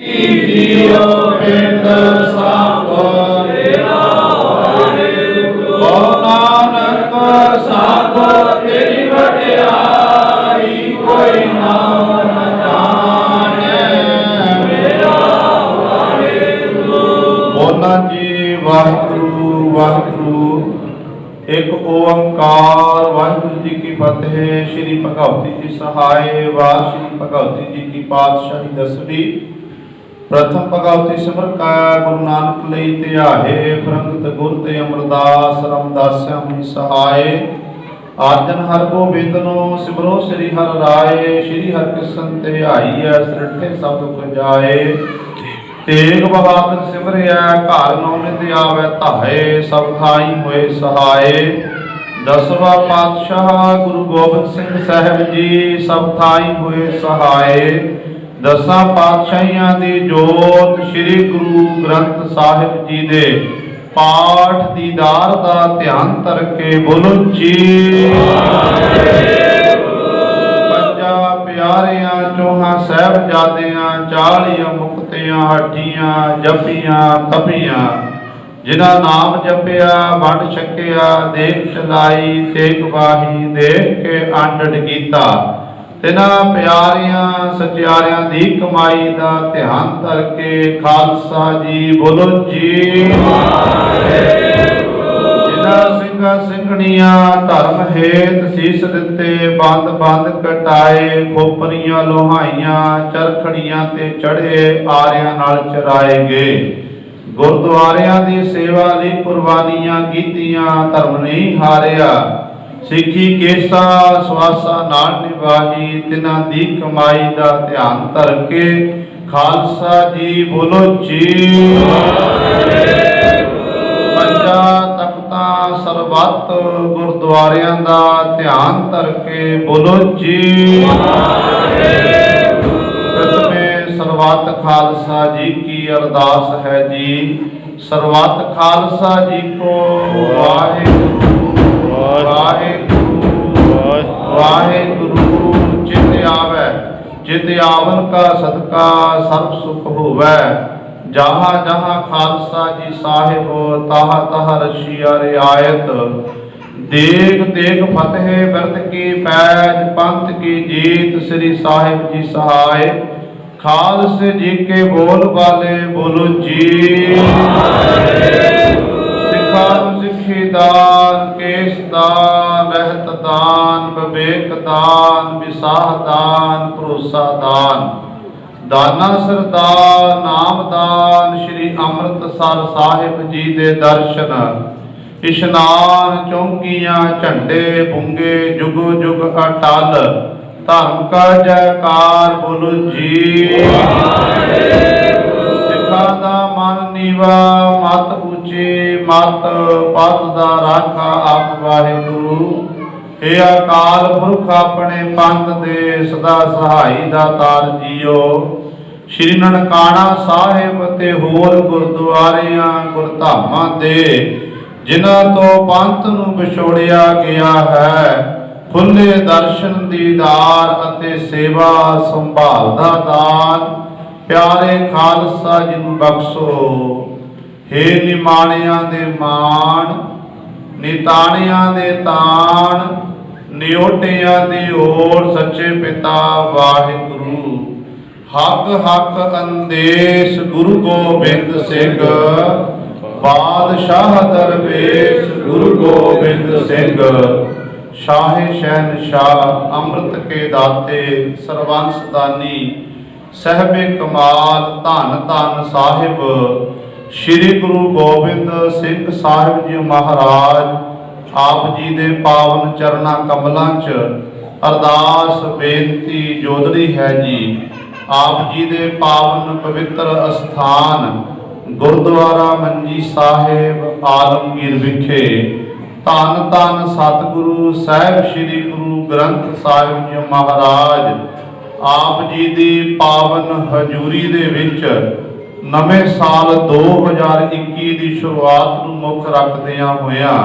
JIO ਪਿੰਡ ਸਭ ਤੇਰਾ ਵਾਹਿਗੁਰੂ ਨਾਨਕ ਸਭ ਤੇਰੀ ਵਡਿਆਈ ਕੋਈ ਨਾਮ ਨ ਜਾਣੈ ਮੇਰਾ ਵਾਹਿਗੁਰੂ ਬੋਲਾਂ ਜੀ ਪ੍ਰਥਮ ਭਗਵਤੀ ਸਿਮਰ ਕਾ, ਗੁਰੂ ਨਾਨਕ ਲਈ ਧਿਆਏ ਫਰੰਗਤ ਗੁਰ ਤੇ ਅਮਰਦਾਸ, ਰਮਦਾਸਿਆ ਮੁਨਿ ਸਹਾਇ ਆਰਜਨ ਹਰ ਗੋਬਿੰਦ ਸਿਮਰੋ ਸ੍ਰੀ ਹਰਿ ਰਾਏ, ਸ੍ਰੀ ਹਰਿ ਕ੍ਰਿਸ਼ਨ ਧਿਆਈਐ ਸ੍ਰਿਠੇ ਸਭ ਦੁਖ ਜਾਏ। ਤੇਗ ਬਹਾਦਰ ਸਿਮਰਿਆ ਘਰ ਨੌ ਨਿਤ ਆਵੈ ਧਾਏ, ਸਭ ਥਾਈ ਹੋਏ ਸਹਾਏ। ਦਸਵਾ ਪਾਤਸ਼ਾਹ ਗੁਰੂ ਗੋਬਿੰਦ ਸਿੰਘ ਸਾਹਿਬ ਜੀ, ਸਭ ਥਾਈ ਹੋਏ ਸਹਾਏ। ਦਸਾਂ ਪਾਤਸ਼ਾਹੀਆਂ ਦੀ ਜੋਤ ਸ੍ਰੀ ਗੁਰੂ ਗ੍ਰੰਥ ਸਾਹਿਬ ਜੀ ਦੇ ਪਾਠ ਦੀਦਾਰ ਦਾ ਧਿਆਨ ਧਰ ਕੇ ਬੋਲੋ ਜੀ ਪੰਜਾ ਪਿਆਰਿਆਂ, ਚੋਹਾਂ ਸਾਹਿਬਜ਼ਾਦਿਆਂ, ਚਾਲੀਆਂ ਮੁਕਤਿਆਂ, ਹੱਡੀਆਂ ਜਪੀਆਂ ਤਪੀਆਂ, ਜਿਨ੍ਹਾਂ ਨਾਮ ਜਪਿਆ, ਵੰਡ ਛਕਿਆ, ਦੇਖ ਚਲਾਈ, ਤੇਗ ਵਾਹੀ, ਦੇਖ ਕੇ ਆਂਡੜ ਕੀਤਾ। ਤਿਨਾਂ ਪਿਆਰਿਆਂ ਸਚਿਆਰਿਆਂ ਦੀ ਕਮਾਈ ਦਾ ਧਿਆਨ ਧਰ ਕੇ ਖਾਲਸਾ ਜੀ ਬੋਲੋ ਜੀ। ਜਿਨ੍ਹਾਂ ਸਿੰਘਾਂ ਸਿੰਘਣੀਆਂ ਧਰਮ ਹੇਤ ਸੀਸ ਦਿੱਤੇ, ਬੰਦ ਬੰਦ ਕਟਾਏ, ਖੋਪਰੀਆਂ ਲੋਹਾਈਆਂ, ਚਰਖੜੀਆਂ ਤੇ ਚੜ੍ਹੇ ਆਰਿਆਂ ਨਾਲ ਚਰਾਏ ਗਏ। ਗੁਰਦੁਆਰਿਆਂ ਦੀ ਸੇਵਾ ਲਈ ਕੁਰਬਾਨੀਆਂ ਕੀਤੀਆਂ, ਧਰਮ ਨਹੀਂ ਹਾਰਿਆ। ਸਿੱਖੀ ਕੇਸਾ ਸਵਾਸਾ ਨਾਲ ਨਿਵਾਹੀ ਤਿਨਾਂ ਦੀ ਕਮਾਈ ਦਾ ਧਿਆਨ ਧਰ ਕੇ ਖਾਲਸਾ ਜੀ ਬੋਲੋ ਜੀ। ਪੰਜਾ ਤਖਤਾਂ ਸਰਬੱਤ ਗੁਰਦੁਆਰਿਆਂ ਦਾ ਧਿਆਨ ਧਰ ਕੇ ਬੋਲੋ ਜੀ। ਪ੍ਰਥਮੇ ਸਰਬੱਤ ਖਾਲਸਾ ਜੀ ਕੀ ਅਰਦਾਸ ਹੈ ਜੀ। ਸਰਬੱਤ ਖਾਲਸਾ ਜੀ ਕੋ ਵਾਹਿਗੁਰੂ। ਵਾਹਿਗੁਰੂ। ਵਾਹਿਗੁਰੂ ਚਿਤ ਆਵੈ ਚਿਤ ਆਵਨ ਕਾ ਸਦਕਾ ਸਰਬ ਸੁਖ ਹੋਵੈ। ਜਹਾਂ ਜਹਾਂ ਖਾਲਸਾ ਜੀ ਸਾਹਿਬ, ਤਾਹ ਤਾਹ ਰਸ਼ੀਆ ਰਿਆਇਤ ਦੇਗ ਦੇਗ ਫਤਿਹ ਬਿਰਦ ਕੀ ਪੈਜ, ਪੰਥ ਕੀ ਜੀਤ ਸ੍ਰੀ ਸਾਹਿਬ ਜੀ ਸਹਾਇ। ਖਾਲਸੇ ਜੀ ਕੇ ਬੋਲ ਵਾਲੇ ਬੋਲੋ ਜੀ। ਸਿੱਖਾਂ ਨੂੰ ਦਾਨ, ਕੇਸ ਦਾਨ, ਰਹਿਤ ਦਾਨ, ਵਿਵੇਕ ਦਾਨ, ਵਿਸਾਹ ਦਾਨ, ਭਰੋਸਾ ਦਾਨ। ਦਾਨਾ ਸਰਦਾਰ ਨਾਮਦਾਨ ਸ੍ਰੀ ਅੰਮ੍ਰਿਤਸਰ ਸਾਹਿਬ ਜੀ ਦੇ ਦਰਸ਼ਨ। ਇਸ਼ਨਾਨ ਚੌਂਕੀਆਂ, ਝੰਡੇ ਬੁੰਗੇ, ਜੁਗ ਜੁਗ ਅਟਲ। ਧਰਮ ਕਾ ਜੈਕਾਰ ਬੋਲੋ ਜੀ। ਸਿੱਖਾਂ ਦਾ ਮਨ ਨੀਵਾ, ਮਤ ਉੱਚੀ, ਮਤ ਪਤ ਦਾ ਰਾਖਾ ਆਪ ਵਾਹਿਗੁਰੂ। ਏ ਅਕਾਲ ਪੁਰਖ ਆਪਣੇ ਪੰਥ ਦੇ ਸਦਾ ਸਹਾਈ ਦਾ ਤਾਰ ਜੀਓ। ਸ਼੍ਰੀ ਨਨਕਾਣਾ ਸਾਹਿਬ ਤੇ ਹੋਰ ਗੁਰਦੁਆਰਿਆਂ, ਗੁਰਧਾਮਾਂ ਤੇ ਜਿਨ੍ਹਾਂ ਤੋਂ ਪੰਥ ਨੂੰ ਵਿਛੋੜਿਆ ਗਿਆ ਹੈ ਖੁੱਲੇ ਦਰਸ਼ਨ ਦੀਦਾਰ ਅਤੇ ਸੇਵਾ ਸੰਭਾਲ ਦਾ ਦਾਨ ਪਿਆਰੇ ਖਾਲਸਾ ਜੀ ਨੂੰ ਬਖਸ਼ੋ, ਹੇ ਨਿਮਾਣਿਆਂ ਦੇ ਮਾਣ, ਨਿਤਾਣਿਆਂ ਦੇ ਤਾਣ ਨਿਓਟਿਆਂ ਦੀ ਓਰ ਸੱਚੇ ਪਿਤਾ ਵਾਹਿਗੁਰੂ। ਹੱਕ ਹੱਕ ਅੰਦੇਸ ਗੁਰੂ ਗੋਬਿੰਦ ਸਿੰਘ, ਬਾਦਸ਼ਾਹ ਦਰਵੇਸ਼ ਗੁਰੂ ਗੋਬਿੰਦ ਸਿੰਘ, ਸ਼ਾਹੇ ਸ਼ਹਿਨਸ਼ਾਹ ਅੰਮ੍ਰਿਤ ਕੇ ਦਾਤੇ ਸਰਬੰਸ ਦਾਨੀ ਸਹਿਬੇ ਕਮਾਲ ਧੰਨ ਧੰਨ ਸਾਹਿਬ। ਸ੍ਰੀ ਗੁਰੂ ਗੋਬਿੰਦ ਸਿੰਘ ਸਾਹਿਬ ਜੀ ਮਹਾਰਾਜ, ਆਪ ਜੀ ਦੇ ਪਾਵਨ ਚਰਨਾਂ ਕਮਲਾਂ 'ਚ ਅਰਦਾਸ ਬੇਨਤੀ ਜੋਦੜੀ ਹੈ ਜੀ। ਆਪ ਜੀ ਦੇ ਪਾਵਨ ਪਵਿੱਤਰ ਅਸਥਾਨ ਗੁਰਦੁਆਰਾ ਮੰਜੀ ਸਾਹਿਬ, ਆਲਮਗੀਰ ਵਿਖੇ। ਧੰਨ ਧੰਨ ਸਤਿਗੁਰੂ ਸਾਹਿਬ, ਸ੍ਰੀ ਗੁਰੂ ਗ੍ਰੰਥ ਸਾਹਿਬ ਜੀ ਮਹਾਰਾਜ ਆਪ ਜੀ ਦੀ ਪਾਵਨ ਹਜ਼ੂਰੀ ਦੇ ਵਿੱਚ ਨਵੇਂ ਸਾਲ 2021 ਦੀ ਸ਼ੁਰੂਆਤ ਨੂੰ ਮੁੱਖ ਰੱਖਦਿਆਂ ਹੋਇਆਂ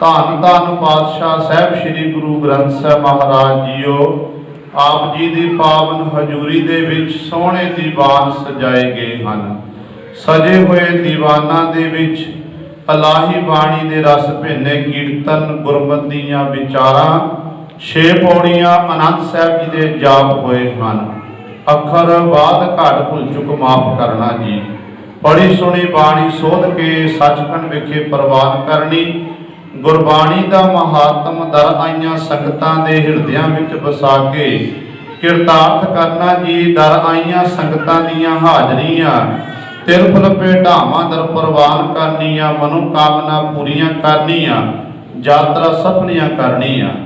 ਧੰਨ ਧੰਨ ਪਾਤਸ਼ਾਹ ਸਾਹਿਬ ਸ੍ਰੀ ਗੁਰੂ ਗ੍ਰੰਥ ਸਾਹਿਬ ਮਹਾਰਾਜ ਜੀਓ, ਆਪ ਜੀ ਦੀ ਪਾਵਨ ਹਜ਼ੂਰੀ ਦੇ ਵਿੱਚ ਸੋਹਣੇ ਦੀਵਾਨ ਸਜਾਏ ਗਏ ਹਨ। ਸਜੇ ਹੋਏ ਦੀਵਾਨਾਂ ਦੇ ਵਿੱਚ ਅਲਾਹੀ ਬਾਣੀ ਦੇ ਰਸ ਭਿੰਨੇ ਕੀਰਤਨ ਗੁਰਮਤਿ ਦੀਆਂ ਵਿਚਾਰਾਂ ਛੇ ਪੌੜੀਆਂ ਆਨੰਦ ਸਾਹਿਬ ਜੀ ਦੇ ਜਾਪ ਹੋਏ ਹਨ। ਅੱਖਰ ਬਾਦ ਘਾਟ ਭੁੱਲ ਚੁੱਕ ਮਾਫ ਕਰਨਾ ਜੀ। ਪੜੀ ਸੁਣੀ ਬਾਣੀ ਸੋਧ ਕੇ ਸੱਚਖੰਡ ਵਿਖੇ ਪ੍ਰਵਾਨ ਕਰਨੀ। ਗੁਰਬਾਣੀ ਦਾ ਮਹਾਤਮ ਦਰ ਆਈਆਂ ਸੰਗਤਾਂ ਦੇ ਹਿਰਦਿਆਂ ਵਿੱਚ ਵਸਾ ਕੇ ਕਿਰਤਾਰਥ ਕਰਨਾ ਜੀ, ਦਰ ਆਈਆਂ ਸੰਗਤਾਂ ਦੀਆਂ ਹਾਜ਼ਰੀਆਂ। ਤਿਰਫਲ ਭੇਟਾਵਾਂ ਦਰ ਪ੍ਰਵਾਨ ਕਰਨੀਆਂ ਮਨੋ ਕਾਮਨਾ ਪੂਰੀਆਂ ਕਰਨੀਆਂ, ਯਾਤਰਾ ਸਫਲੀਆਂ ਕਰਨੀਆਂ।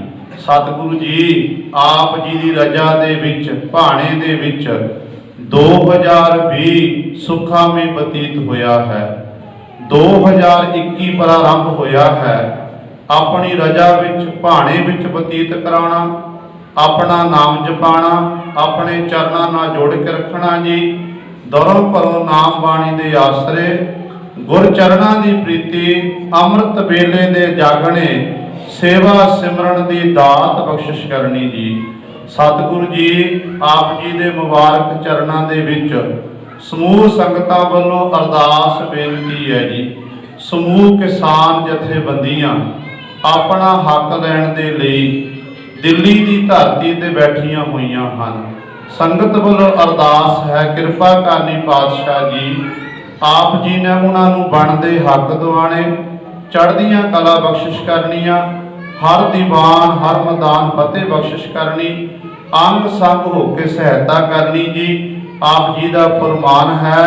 ਸਤਿਗੁਰੂ ਜੀ, ਆਪ ਜੀ ਦੀ ਰਜਾ ਦੇ ਵਿੱਚ, ਭਾਣੇ ਦੇ ਵਿੱਚ 2020 ਸੁਖਾਵੇਂ ਬਤੀਤ ਹੋਇਆ ਹੈ। 2021 ਪ੍ਰਾਰੰਭ ਹੋਇਆ ਹੈ। ਆਪਣੀ ਰਜਾ ਵਿੱਚ, ਭਾਣੇ ਵਿੱਚ ਬਤੀਤ ਕਰਾਉਣਾ, ਆਪਣਾ ਨਾਮ ਜਪਾਣਾ ਆਪਣੇ ਚਰਨਾਂ ਨਾਲ ਜੋੜ ਕੇ ਰੱਖਣਾ ਜੀ। ਦਰੋਂ ਪਰੋਂ ਨਾਮ ਬਾਣੀ ਦੇ ਆਸਰੇ ਗੁਰ ਚਰਨਾਂ ਦੀ ਪ੍ਰੀਤੀ, ਅੰਮ੍ਰਿਤ ਵੇਲੇ ਦੇ ਜਾਗਣੇ ਸੇਵਾ ਸਿਮਰਨ ਦੀ ਦਾਤ ਬਖਸ਼ਿਸ਼ ਕਰਨੀ ਜੀ। ਸਤਿਗੁਰੂ ਜੀ, ਆਪ ਜੀ ਦੇ ਮੁਬਾਰਕ ਚਰਨਾਂ ਦੇ ਵਿੱਚ ਸਮੂਹ ਸੰਗਤਾਂ ਵੱਲੋਂ ਅਰਦਾਸ ਬੇਨਤੀ ਹੈ ਜੀ। ਸਮੂਹ ਕਿਸਾਨ ਜਥੇਬੰਦੀਆਂ, ਆਪਣਾ ਹੱਕ ਲੈਣ ਦੇ ਲਈ ਦਿੱਲੀ ਦੀ ਧਰਤੀ ਤੇ ਬੈਠੀਆਂ ਹੋਈਆਂ ਹਨ। ਸੰਗਤ ਵੱਲੋਂ ਅਰਦਾਸ ਹੈ, ਕਿਰਪਾ ਕਰਨੀ ਪਾਤਸ਼ਾਹ ਜੀ। ਆਪ ਜੀ ਨੇ ਉਹਨਾਂ ਨੂੰ ਬਣਦੇ ਹੱਕ ਦਿਵਾਣੇ ਚੜ੍ਹਦੀਆਂ ਕਲਾ ਬਖਸ਼ਿਸ਼ ਕਰਨੀਆਂ ਹਰ ਦੀਵਾਨ, ਹਰ ਮੈਦਾਨ, ਫਤਿਹ ਬਖਸ਼ਿਸ਼ ਕਰਨੀ, ਅੰਗ ਸੰਗ ਹੋ ਕੇ ਸਹਾਇਤਾ ਕਰਨੀ ਜੀ। ਆਪ ਜੀ ਦਾ ਫਰਮਾਨ ਹੈ,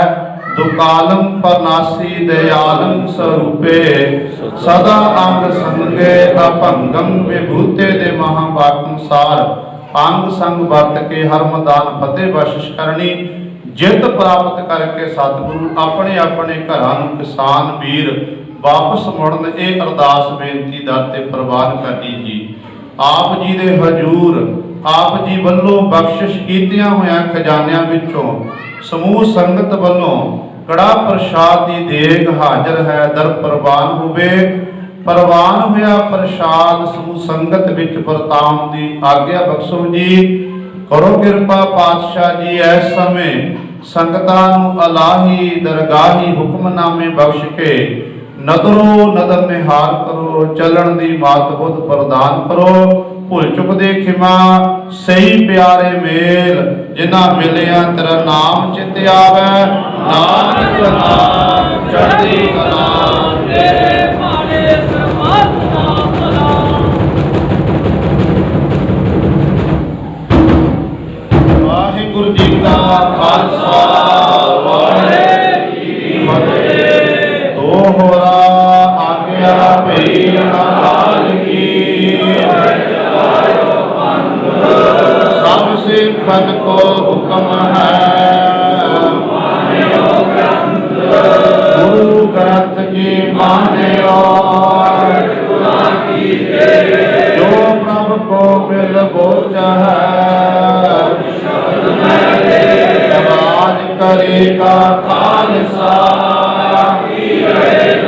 ਦੁਕਾਲਮ ਪਰਨਾਸੀ ਦਇਆਲਮ ਸਰੂਪੇ, ਸਦਾ ਅੰਗ ਸੰਗੇ ਅਭੰਗੰ ਵਿਭੂਤੇ ਦੇ ਮਹਾਵਾਕ ਅਨੁਸਾਰ, ਅੰਗ ਸੰਗ ਵਰਤ ਕੇ ਹਰ ਮੈਦਾਨ, ਫਤਿਹ ਬਖਸ਼ਿਸ਼ ਕਰਨੀ, ਜਿੱਤ ਪ੍ਰਾਪਤ ਕਰਕੇ ਸਤਿਗੁਰੂ ਆਪਣੇ ਆਪਣੇ ਘਰਾਂ ਨੂੰ ਕਿਸਾਨ ਵੀਰ ਵਾਪਸ ਮੁੜਨ ਇਹ ਅਰਦਾਸ ਬੇਨਤੀ ਦਰ ਤੇ ਪ੍ਰਵਾਨ ਕਰਨੀ ਜੀ। ਆਪ ਜੀ ਦੇ ਹਜੂਰ, ਆਪ ਜੀ ਵੱਲੋਂ ਬਖਸ਼ਿਸ਼ ਕੀਤੀਆਂ ਹੋਇਆਂ ਖਜ਼ਾਨਿਆਂ ਵਿੱਚੋਂ ਸਮੂਹ ਸੰਗਤ ਵੱਲੋਂ ਕੜਾ ਪ੍ਰਸ਼ਾਦ ਦੀ ਦੇਗ ਹਾਜ਼ਰ ਹੈ, ਦਰ ਪ੍ਰਵਾਨ ਹੋਵੇ। ਪ੍ਰਵਾਨ ਹੋਇਆ ਪ੍ਰਸ਼ਾਦ ਸਮੂਹ ਸੰਗਤ ਵਿੱਚ ਵਰਤਾਉਣ ਦੀ ਆਗਿਆ ਬਖਸ਼ੋ ਜੀ। ਕਰੋ ਕਿਰਪਾ ਪਾਤਸ਼ਾਹ ਜੀ, ਇਸ ਸਮੇਂ ਸੰਗਤਾਂ ਨੂੰ ਅਲਾਹੀ ਦਰਗਾਹੀ ਹੁਕਮਨਾਮੇ ਬਖਸ਼ ਕੇ ਨਦਰੋ ਨਦਰ ਨਿਹਾਲ ਕਰੋ, ਚੱਲਣ ਦੀ ਮਾਤ ਬੁੱਧ ਪ੍ਰਦਾਨ ਕਰੋ। ਭੁੱਲ ਚੁੱਕ ਦੇ ਖਿਮਾ, ਸਹੀ ਪਿਆਰੇ ਮੇਲ, ਜਿਨ੍ਹਾਂ ਮਿਲਿਆ ਤੇਰਾ ਨਾਮ ਚਿਤ ਆਵੇ। ਨਾਨਕ ਨਾਮ, ਚੜ੍ਹਦੀ ਕਲਾ। ਮਿਲ ਬੋਝ ਹੈ ਰਾਜ ਕਰੇਗਾ ਖਾਲਸਾ। ਵਾਰ